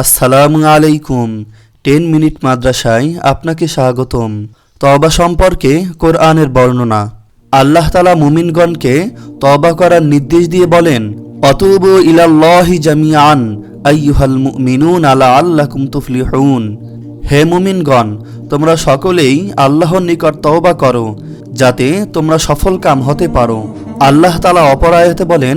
আসসালামু আলাইকুম। Ten minute মাদ্রাসায় আপনাকে স্বাগতম। তবা সম্পর্কে কোরআনের বর্ণনা। আল্লাহ তালা মুমিনগণকে তবা করার নির্দেশ দিয়ে বলেন, অতুবু ইলাল্লাহি জামিয়ান আইয়ুহাল মুমিনুন আলা আল্লাকুম তুফলিহুন। হে মুমিনগণ, তোমরা সকলেই আল্লাহর নিকট তওবা করো, যাতে তোমরা সফল কাম হতে পারো। আল্লাহ তালা অপরায়তে বলেন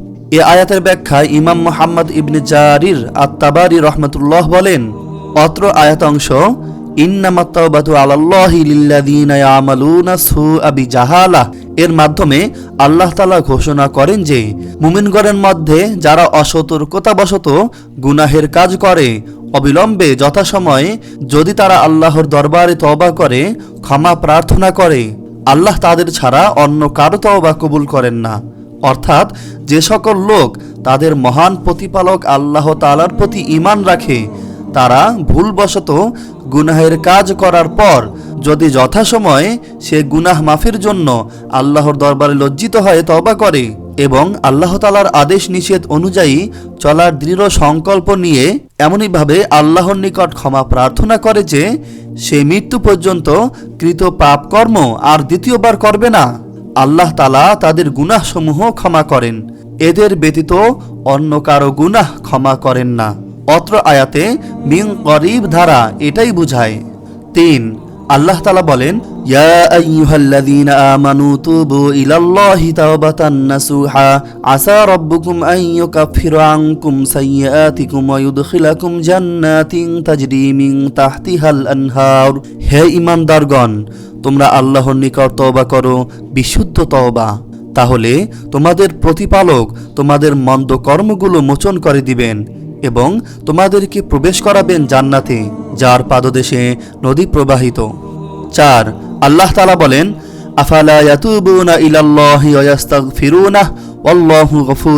এ আয়াতের ব্যাখ্যায় ইমাম মোহাম্মদ ইবনে জারির আত্মাবারি রহমতুল্লাহ বলেন, অত্র সুআ বিজাহালা। এর মাধ্যমে আল্লাহ তাআলা ঘোষণা করেন যে, মুমিনগণের মধ্যে যারা অসতর্কতাবশত গুনাহের কাজ করে, অবিলম্বে যথাসময়ে যদি তারা আল্লাহর দরবারে তওবা করে, ক্ষমা প্রার্থনা করে, আল্লাহ তাদের ছাড়া অন্য কারও তওবা কবুল করেন না। অর্থাৎ যে সকল লোক তাদের মহান প্রতিপালক আল্লাহ তালার প্রতি ঈমান রাখে, তারা ভুলবশত গুনাহের কাজ করার পর যদি যথাসময়ে সে গুনাহ মাফের জন্য আল্লাহর দরবারে লজ্জিত হয়ে তবা করে এবং আল্লাহ তালার আদেশ নিষেধ অনুযায়ী চলার দৃঢ় সংকল্প নিয়ে এমনইভাবে আল্লাহর নিকট ক্ষমা প্রার্থনা করে যে, সে মৃত্যু পর্যন্ত কৃত পাপ কর্ম আর দ্বিতীয়বার করবে না। আল্লাহ তালা তাদের গুনাহসমূহ ক্ষমা করেন। এদের ব্যতীত অন্য কারও গুনাহ ক্ষমা করেন না। অত্র আয়াতে মিং করিব ধারা এটাই বুঝায়। তিন আল্লাহ তালা বলেন তুবু হে ঈমানদারগণ, তোমরা আল্লাহর নিকট তওবা করো, বিশুদ্ধ তওবা। তাহলে তোমাদের প্রতিপালক তোমাদের মন্দ কর্মগুলো মোচন করে দিবেন। এবং তোমাদেরকে প্রবেশ করাবেন জান্নাতে, যার পাদদেশে নদী প্রবাহিত। চার, আল্লাহ তালা বলেন, আফালা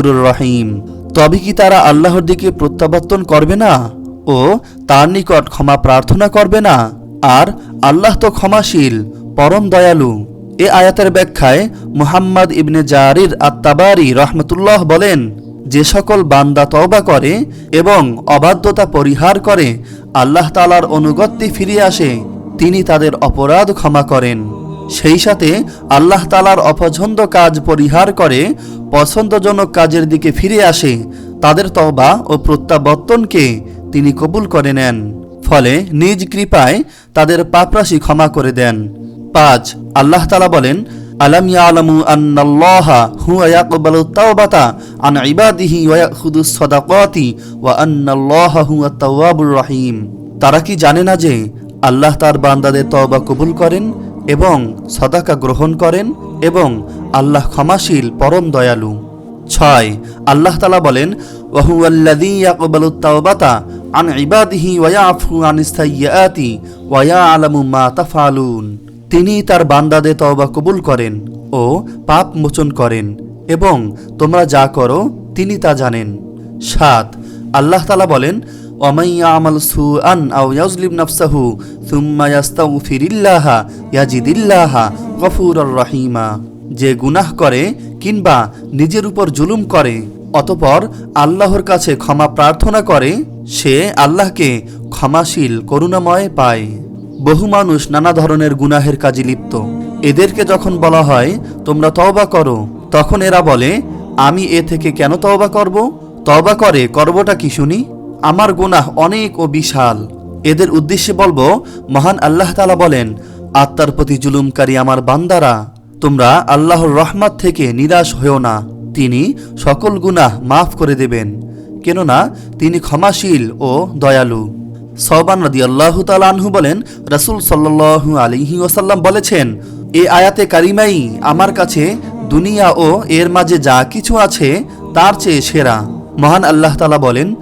রহিম। তবে কি তারা আল্লাহর দিকে প্রত্যাবর্তন করবে না? ও, তার নিকট ক্ষমা প্রার্থনা করবে না? আর, আল্লাহ তো ক্ষমাশীল, পরম দয়ালু। এ আয়াতের ব্যাখ্যায় মুহাম্মদ ইবনে জারির আত্তাবারি রহমতুল্লাহ বলেন যে সকল বান্দা তওবা করে এবং অবাধ্যতা পরিহার করে, আল্লাহ তালার অনুগত্যে ফিরে আসে, তিনি তাদের অপরাধ ক্ষমা করেন। সেই সাথে আল্লাহ তালার অপছন্দ কাজ পরিহার করে, পছন্দজনক কাজের দিকে ফিরে আসে, তাদের তওবা ও প্রত্যাবর্তনকে তিনি কবুল করে নেন, ফলে নিজ কৃপায় তাদের পাপরাশি ক্ষমা করে দেন। পাঁচ, আল্লাহ তালা বলেন আলাম ইয়ালামু আন্নাল্লাহা হুয়া ইয়াকবালু তাওবাতা আন ইবাদিহি ওয়া ইয়াখুদু সাদাকাতি ওয়া আন্নাল্লাহা হুয়া তাওয়াবুর রহিম। তারা কি জানে না যে আল্লাহ তার বান্দাদের তওবা কবুল করেন এবং সদাকা গ্রহণ করেন এবং আল্লাহ ক্ষমাশীল, পরম দয়ালু। ছয়, আল্লাহ তালা বলেন ওয়াহুয়াল্লাযী ইয়াকবালু তাওবাতা আন ইবাদিহি ওয়া ইয়াফু আনিস সাইয়্যাতি ওয়া ইয়ালামু মা তাফআলুন তিনি তার বান্দাদের তওবা কবুল করেন ও পাপ মোচন করেন এবং তোমরা যা করো, তিনি তা জানেন। সাত, আল্লাহ তালা বলেন ওমাইয়া আমাল সু আন রহিমা। যে গুনাহ করে কিংবা নিজের উপর জুলুম করে, অতপর আল্লাহর কাছে ক্ষমা প্রার্থনা করে, সে আল্লাহকে ক্ষমাশীল, করুণাময় পায়। বহু মানুষ নানা ধরনের গুনাহের কাজে লিপ্ত। এদেরকে যখন বলা হয়, তোমরা তওবা করো, তখন এরা বলে, আমি এ থেকে কেন তওবা করব? তওবা করে করবটা কি শুনি? আমার গুনাহ অনেক ও বিশাল। এদের উদ্দেশ্যে বলব, মহান আল্লাহ তালা বলেন, আত্মার প্রতি জুলুমকারী আমার বান্দারা, তোমরা আল্লাহর রহমত থেকে নিরাশ হয়েও না। তিনি সকল গুনাহ মাফ করে দেবেন। কেননা তিনি ক্ষমাশীল ও দয়ালু। সবান রদি আল্লাহ আনহু বলেন, রাসুল সাল্লাহ আলিহি ওসাল্লাম বলেছেন, এ আয়াতে কারিমাই আমার কাছে দুনিয়া ও এর মাঝে যা কিছু আছে, তার চেয়ে সেরা। মহান আল্লাহ তালা বলেন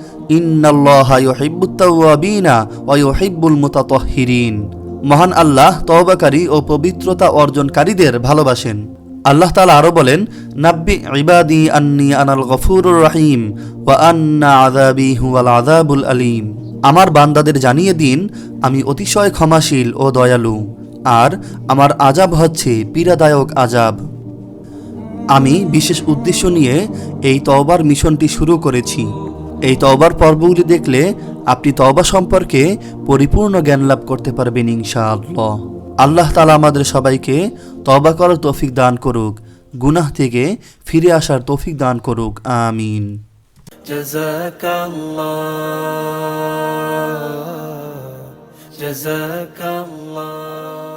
মহান আল্লাহ তওবাকারী ও পবিত্রতা অর্জনকারীদের ভালোবাসেন। আল্লাহ তালা আরও বলেন, নাব্বি ইবাদি আন্নি আনাল গফুরুর রাহিম ওয়া আন্না আযাবি হুয়াল আযাবুল আলীম। আমার বান্দাদের জানিয়ে দিন, আমি অতিশয় ক্ষমাশীল ও দয়ালু, আর আমার আজাব হচ্ছে পীড়াদায়ক আজাব আমি বিশেষ উদ্দেশ্য নিয়ে এই তওবার মিশনটি শুরু করেছি। এই তওবার পর্বগুলি দেখলে আপনি তওবা সম্পর্কে পরিপূর্ণ জ্ঞান লাভ করতে পারবেন ইনশাআল্লাহ। আল্লাহ তালা আমাদের সবাইকে তওবা করার তৌফিক দান করুক গুনাহ থেকে ফিরে আসার তৌফিক দান করুক আমিন جزاك الله جزاك الله